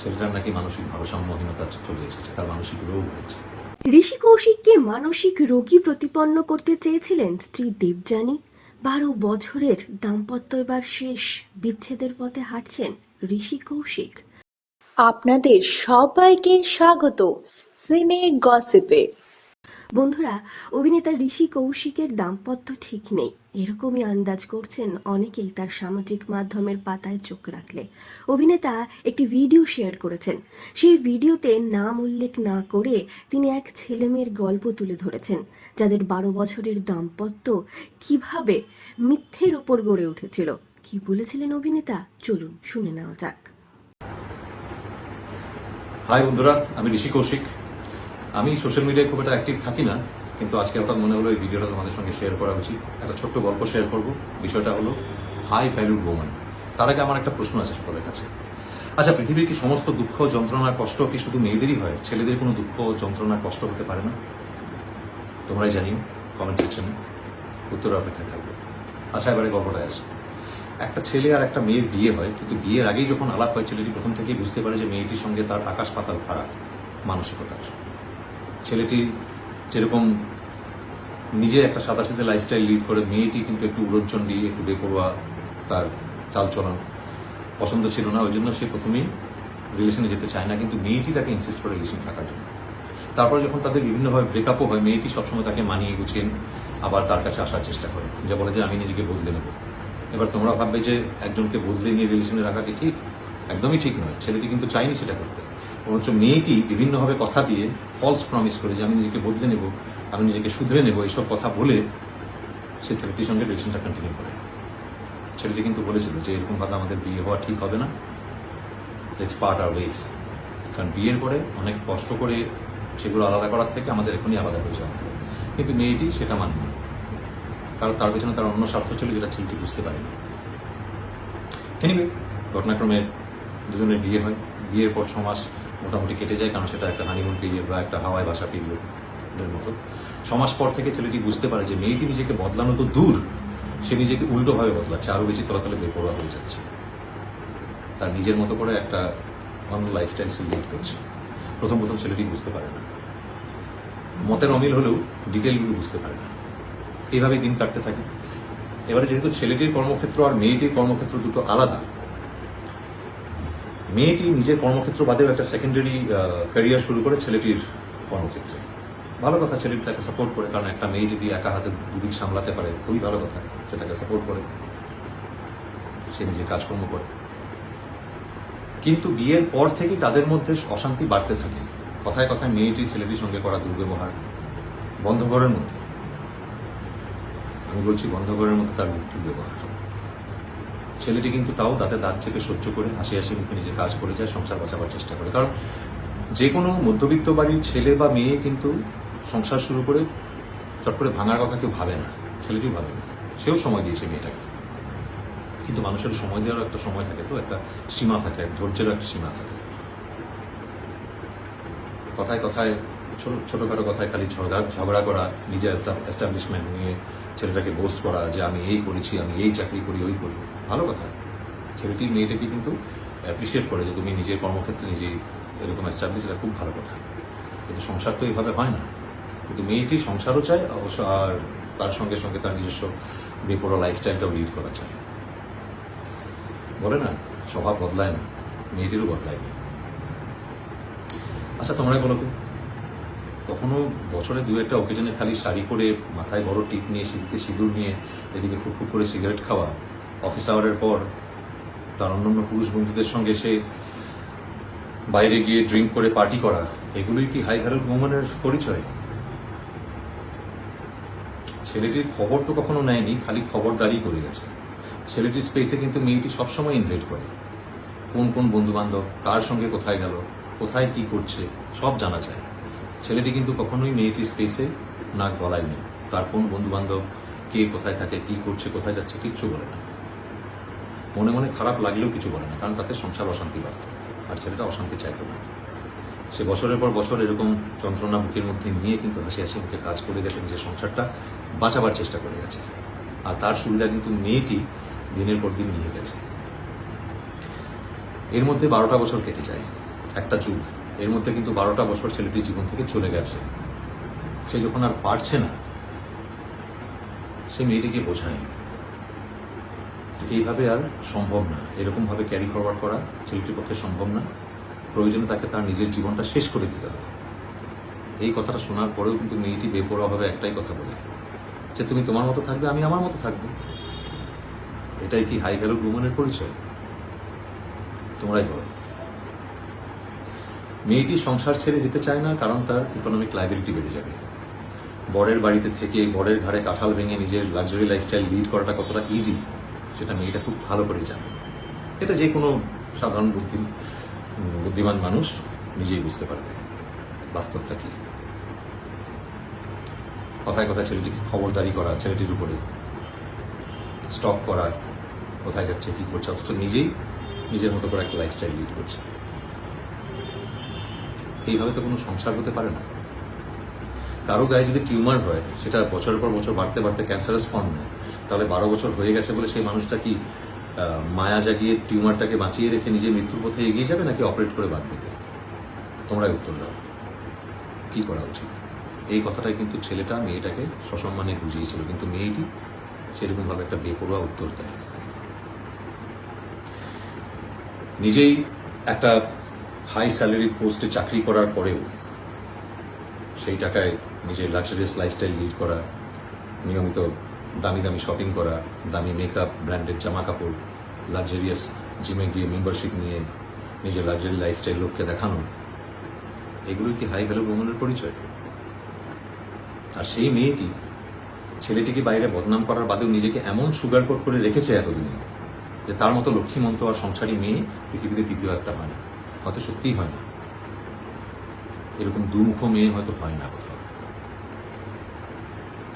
ছেলেটার নাকি মানসিক ভারসাম্যহীনতা চলে এসেছে তার মানসিক রোগ হয়েছে। ঋষি কৌশিককে মানসিক রোগী প্রতিপন্ন করতে চেয়েছিলেন স্ত্রী দেবযানী। বারো বছরের দাম্পত্য এবার শেষ বিচ্ছেদের পথে হাঁটছেন ঋষি কৌশিক। আপনাদের সবাইকে স্বাগত। সিনে গসিপে। বন্ধুরা, অভিনেতা ঋষি কৌশিকের দাম্পত্য ঠিক নেই। এরকমই আন্দাজ করছেন অনেকেই তার সামাজিক মাধ্যমের পাতায় চোখ রাখলে। অভিনেতা একটি ভিডিও শেয়ার করেছেন। সেই ভিডিওতে নাম উল্লেখ না করে তিনি এক ছেলেমেয়ের গল্প তুলে ধরেছেন, যাদের বারো বছরের দাম্পত্য কীভাবে মিথ্যের ওপর গড়ে উঠেছিল। কি বলেছিলেন অভিনেতা? চলুন শুনে নেওয়া যাক। হাই বন্ধুরা, আমি ঋষি কৌশিক। আমি সোশ্যাল মিডিয়ায় খুব একটা অ্যাক্টিভ থাকি না, কিন্তু আজকে হঠাৎ মনে হলো এই ভিডিওটা তোমাদের সঙ্গে শেয়ার করা উচিত। একটা ছোট্ট গল্প শেয়ার করব। বিষয়টা হলো হাই ভ্যালুড ওমান তার আগে আমার একটা প্রশ্ন আছে সকলের কাছে। আচ্ছা পৃথিবীর কি সমস্ত দুঃখ, যন্ত্রণা, কষ্ট কি শুধু মেয়েদেরই হয়? ছেলেদের কোনো দুঃখ, যন্ত্রণা, কষ্ট হতে পারে না? তোমরাই জানিও কমেন্ট সেকশনে উত্তর অপেক্ষায় থাকবে। আচ্ছা এবারে গল্পটায় আসে। একটা ছেলে আর একটা মেয়ের বিয়ে হয়, কিন্তু বিয়ের আগেই যখন আলাপ হয়, ছেলেটি প্রথম থেকেই বুঝতে পারে যে মেয়েটির সঙ্গে তার আকাশ পাতাল ফারাক মানসিকতার। ছেলেটি যেরকম নিজে একটা সাদা সাথে লাইফস্টাইল লিড করে, মেয়েটি কিন্তু একটু উড়নচণ্ডী একটু বেপরোয়া, তার চালচলন পছন্দ ছিল না ওই জন্য সে প্রথমেই রিলেশনে যেতে চায় না, কিন্তু মেয়েটি তাকে ইনসিস্ট করে রিলেশন থাকার জন্য। তারপরে যখন তাদের বিভিন্নভাবে ব্রেকআপও হয়, মেয়েটি সবসময় তাকে মানিয়ে গুছিয়ে আবার তার কাছে আসার চেষ্টা করে। যা বলে যে, আমি নিজেকে বদলে নেব। এবার তোমরা ভাববে যে, একজনকে বদলে নিয়ে রিলেশনে রাখা কি ঠিক? একদমই ঠিক নয়। ছেলেটি কিন্তু চাইনি সেটা করতে। বরঞ্চ মেয়েটি বিভিন্নভাবে কথা দিয়ে ফলস প্রমিস করে যে আমি নিজেকে বদলে নেব, আমি নিজেকে শুধরে নেব, এইসব কথা বলে সে ছেলেটির সঙ্গে রিলেশনটা কন্টিনিউ করে। ছেলেটি কিন্তু বলেছিল যে এরকমভাবে আমাদের বিয়ে হওয়া ঠিক হবে না। লেটস পার্ট আর ওয়েস কারণ বিয়ের পরে অনেক কষ্ট করে সেগুলো আলাদা করার থেকে আমাদের এখনই আলাদা হয়ে যাওয়া। কিন্তু মেয়েটি সেটা মানেনি। কারণ তার পেছনে তার অন্য স্বার্থ ছিল যেটা ছেলেটি বুঝতে পারেনি। এনিওয়ে ঘটনাক্রমে দুজনের বিয়ে হয়। বিয়ের পর ছ মাস মোটামুটি কেটে যায়, কারণ সেটা একটা হানিমুন পিরিয়ড বা একটা হাওয়ায় বাসা পিরিয়ডের মতো। মাস পর থেকে ছেলেটি বুঝতে পারে যে মেয়েটি নিজেকে বদলানো তো দূর, সে নিজেকে উল্টোভাবে বদলাচ্ছে আরও বেশি তলাতলে বেপরোয়া হয়ে যাচ্ছে। তার নিজের মতো করে একটা অন্য লাইফস্টাইল সে লিড করছে। প্রথম প্রথম ছেলেটি বুঝতে পারে না। মতের অমিল হলেও ডিটেলগুলো বুঝতে পারে না। এইভাবেই দিন কাটতে থাকে। এবারে যেহেতু ছেলেটির কর্মক্ষেত্র আর মেয়েটির কর্মক্ষেত্র দুটো আলাদা মেয়েটি নিজের কর্মক্ষেত্র বাদেও একটা সেকেন্ডারি ক্যারিয়ার শুরু করে ছেলেটির কর্মক্ষেত্রে। ভালো কথা, ছেলেটি তাকে সাপোর্ট করে, কারণ একটা মেয়ে যদি একা হাতে দুদিক সামলাতে পারে, খুবই ভালো কথা, সে তাকে সাপোর্ট করে। সে নিজের কাজকর্ম করে। কিন্তু বিয়ের পর থেকেই তাদের মধ্যে অশান্তি বাড়তে থাকে। কথায় কথায় মেয়েটি ছেলেটির সঙ্গে করা দুর্ব্যবহার বন্ধ ঘরের মধ্যে। আমি বলছি বন্ধ ঘরের মধ্যে তার মৃত্যুর ব্যবহার ছেলেটি কিন্তু তাও দাঁতে দাঁত চেপে সহ্য করে হাসি হাসি মুখে নিজে কাজ করে যায়, সংসার বাঁচাবার চেষ্টা করে। কারণ যে কোনো মধ্যবিত্ত বাড়ির ছেলে বা মেয়ে কিন্তু সংসার শুরু করে চট করে ভাঙার কথা কেউ ভাবে না, ছেলেটিও ভাবে না। সেও সময় দিয়েছে মেয়েটাকে। কিন্তু মানুষের সময় দেওয়ার একটা সময় থাকে তো, একটা সীমা থাকে ধৈর্যের একটা সীমা থাকে। কথায় কথায় ছোট, ছোটখাটো কথায় খালি ঝগড়া ঝগড়া করা, নিজের এস্টাবলিশমেন্ট নিয়ে ছেলেটাকে বোস্ট করা যে আমি এই করেছি, আমি এই চাকরি করি, ওই করি। ভালো কথা। ছেলেটি মেয়েটাকে কিন্তু অ্যাপ্রিসিয়েট করে যে তুমি নিজের কর্মক্ষেত্রে নিজেই এরকম এস্টাবলিশ এটা খুব ভালো কথা। কিন্তু সংসার তো এইভাবে হয় না। কিন্তু মেয়েটি সংসারও চায়, অবশ্য আর তার সঙ্গে সঙ্গে তার নিজস্ব বেপরোয়া লাইফস্টাইলটাও লিড করা চায়। বলে না, স্বভাব বদলায় না, মেয়েটিরও বদলায় না। আচ্ছা তোমরা বলো তো কখনো বছরে দু একটা অকেজনে খালি শাড়ি পরে মাথায় বড় টিপ নিয়ে, সিঁড়িতে সিঁদুর নিয়ে, এদিকে খুব খুব করে সিগারেট খাওয়া অফিস আওয়ারের পর তার অন্যান্য পুরুষ বন্ধুদের সঙ্গে সে বাইরে গিয়ে ড্রিঙ্ক করে পার্টি করা, এগুলোই কি হাই ভ্যালুড মোমেন্টের পরিচয়? ছেলেটির খবর তো কখনো নেয়নি, খালি খবরদারি করে গেছে। ছেলেটির স্পেসে কিন্তু মেয়েটি সবসময় ইনভাইট করে। কোন কোন বন্ধু বান্ধব কার সঙ্গে কোথায় গেল, কোথায় কি করছে, সব জানা যায়। ছেলেটি কিন্তু কখনোই মেয়েটির স্পেসে নাক গলায়নি। তার কোন বন্ধু বান্ধব কে কোথায় থাকে, কি করছে, কোথায় যাচ্ছে, কিচ্ছু বলে না। মনে মনে খারাপ লাগলেও কিছু বলে না, কারণ তাতে সংসার অশান্তি বাড়ত, আর ছেলেটা অশান্তি চাইতো না। সে বছরের পর বছর এরকম যন্ত্রণা বুকের মধ্যে নিয়ে কিন্তু হাসি হাসি মুখে কাজ করে গেছে নিজের সংসারটা বাঁচাবার চেষ্টা করে গেছে। আর তার সুবিধা কিন্তু মেয়েটি দিনের পর দিন নিয়ে গেছে। এর মধ্যে বারোটা বছর কেটে যায়। একটা চুল এর মধ্যে কিন্তু বারোটা বছর ছেলেটির জীবন থেকে চলে গেছে। সে যখন আর পারছে না, সে মেয়েটিকে বোঝায় এইভাবে আর সম্ভব না। এরকম ভাবে ক্যারি ফরওয়ার্ড করা ছেলেটির পক্ষে সম্ভব না। প্রয়োজনে তাকে তার নিজের জীবনটা শেষ করে দিতে হবে। এই কথাটা শোনার পরেও কিন্তু মেয়েটি বেপরোয়াভাবে একটাই কথা বলে, যে তুমি তোমার মতো থাকবে, আমি আমার মতো থাকব। এটাই কি হাই ভ্যালু রুমনের পরিচয়? তোমরাই বলো। মেয়েটি সংসার ছেড়ে যেতে চায় না, কারণ তার ইকোনমিক লাইবিলিটি বেড়ে যাবে। বরের বাড়িতে থেকে বরের ঘাড়ে কাঁঠাল ভেঙে নিজের লাক্সারি লাইফস্টাইল লিড করাটা কতটা ইজি সেটা মেয়েটা খুব ভালো করে জানে। এটা যে কোনো সাধারণ বুদ্ধি বুদ্ধিমান মানুষ নিজেই বুঝতে পারবে। বাস্তবটা কি? কথায় কথায় ছেলেটিকে খবরদারি করা, ছেলেটির উপরে স্টপ করা, কোথায় যাচ্ছে, কি করছে, অথচ নিজেই নিজের মতো করে একটা লাইফস্টাইল লিড করছে। এইভাবে তো কোনো সংসার হতে পারে না। কারও গায়ে যদি টিউমার হয়, সেটা বছরের পর বছর বাড়তে বাড়তে ক্যান্সারাস ফর্ম নেয় তাহলে বারো বছর হয়ে গেছে বলে সেই মানুষটা কি মায়া জাগিয়ে টিউমারটাকে বাঁচিয়ে রেখে নিজের মৃত্যুর পথে এগিয়ে যাবে নাকি অপারেট করে বাদ দেবে? তোমরাই উত্তর দাও। কি করা উচিত? এই কথাটাই কিন্তু ছেলেটা মেয়েটাকে সসম্মানে বুঝিয়েছিল, কিন্তু মেয়েটি সেরকমভাবে একটা বেপরোয়া উত্তর দেয় নিজেই একটা হাই স্যালারি পোস্টে চাকরি করার পরেও সেই টাকায় নিজের লাক্সারিয়াস লাইফস্টাইল লিড করা, নিয়মিত দামি দামি শপিং করা, দামি মেকআপ ব্র্যান্ডেড জামা কাপড় লাক্সারিয়াস জিমে গিয়ে মেম্বারশিপ নিয়ে নিজের লাক্সারি লাইফস্টাইল লোককে দেখানো, এগুলোই কি হাই ভ্যালু ভ্রমণের পরিচয়? আর সেই মেয়েটি ছেলেটিকে বাইরে বদনাম করার বাদেও নিজেকে এমন সুগার কোট করে রেখেছে এতদিনে যে তার মতো লক্ষ্মীমন্ত আর সংসারী মেয়ে পৃথিবীতে দ্বিতীয় একটা হয় না। হয়তো সত্যিই হয় না। এরকম দুমুখ মেয়ে হয়তো হয় না কোথাও।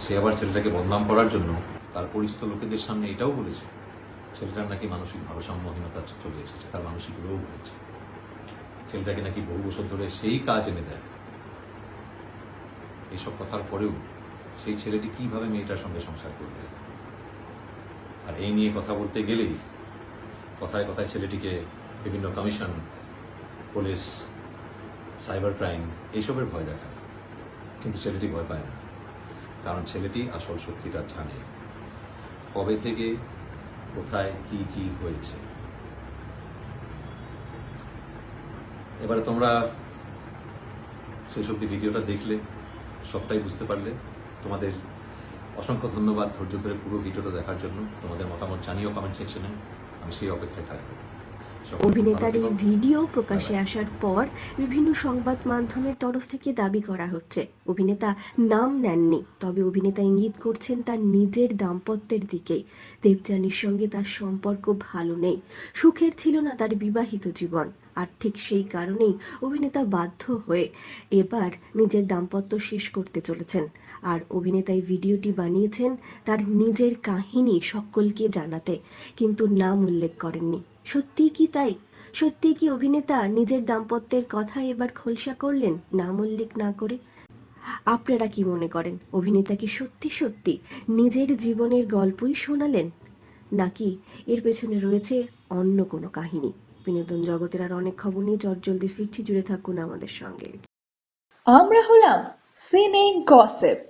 সে আবার ছেলেটাকে বদনাম করার জন্য তার পরিচিত লোকেদের সামনে এটাও বলেছে, ছেলেটার নাকি মানসিক ভারসাম্যহীনতা চলে এসেছে, তার মানসিক রোগ হয়েছে। ছেলেটাকে নাকি বহু বছর ধরে সেই কাজ এনে দেয়। এইসব কথার পরেও সেই ছেলেটি কীভাবে মেয়েটার সঙ্গে সংসার করবে? আর এই নিয়ে কথা বলতে গেলেই কথায় কথায় ছেলেটিকে বিভিন্ন কমিশন পুলিশ, সাইবার ক্রাইম, এইসবের ভয় দেখায় কিন্তু ছেলেটি ভয় পায় না। কারণ ছেলেটি আসল সত্যিটা জানে। কবে থেকে, কোথায়, কি কি হয়েছে? এবারে তোমরা সেই অব্দি ভিডিওটা দেখলে, সবটাই বুঝতে পারলে। তোমাদের অসংখ্য ধন্যবাদ ধৈর্য ধরে পুরো ভিডিওটা দেখার জন্য। তোমাদের মতামত জানিও কমেন্ট সেকশনে আমি সেই অপেক্ষায় থাকব। অভিনেতার এই ভিডিও প্রকাশে আসার পর বিভিন্ন সংবাদ মাধ্যমের তরফ থেকে দাবি করা হচ্ছে। অভিনেতা নাম নেননি, তবে অভিনেতা ইঙ্গিত করছেন তার নিজের দাম্পত্যের দিকেই দেবযানীর সঙ্গে তার সম্পর্ক ভালো নেই, সুখের ছিল না তার বিবাহিত জীবন। আর ঠিক সেই কারণেই অভিনেতা বাধ্য হয়ে এবার নিজের দাম্পত্য শেষ করতে চলেছেন। আর অভিনেতা এই ভিডিওটি বানিয়েছেন তার নিজের কাহিনী সকলকে জানাতে, কিন্তু নাম উল্লেখ করেননি। সত্যি কি তাই? সত্যি কি অভিনেতা নিজের দাম্পত্যের কথা এবার খোলসা করলেন নাম উল্লেখ না করে? আপনারা কি মনে করেন অভিনেতা কি সত্যি সত্যি নিজের জীবনের গল্পই শোনালেন? নাকি এর পেছনে রয়েছে অন্য কোনো কাহিনী? বিনোদন জগতের আর অনেক খবর নিয়ে জলদি ফিরছি, জুড়ে থাকুন আমাদের সঙ্গে। আমরা হলাম সিনে গসিপ।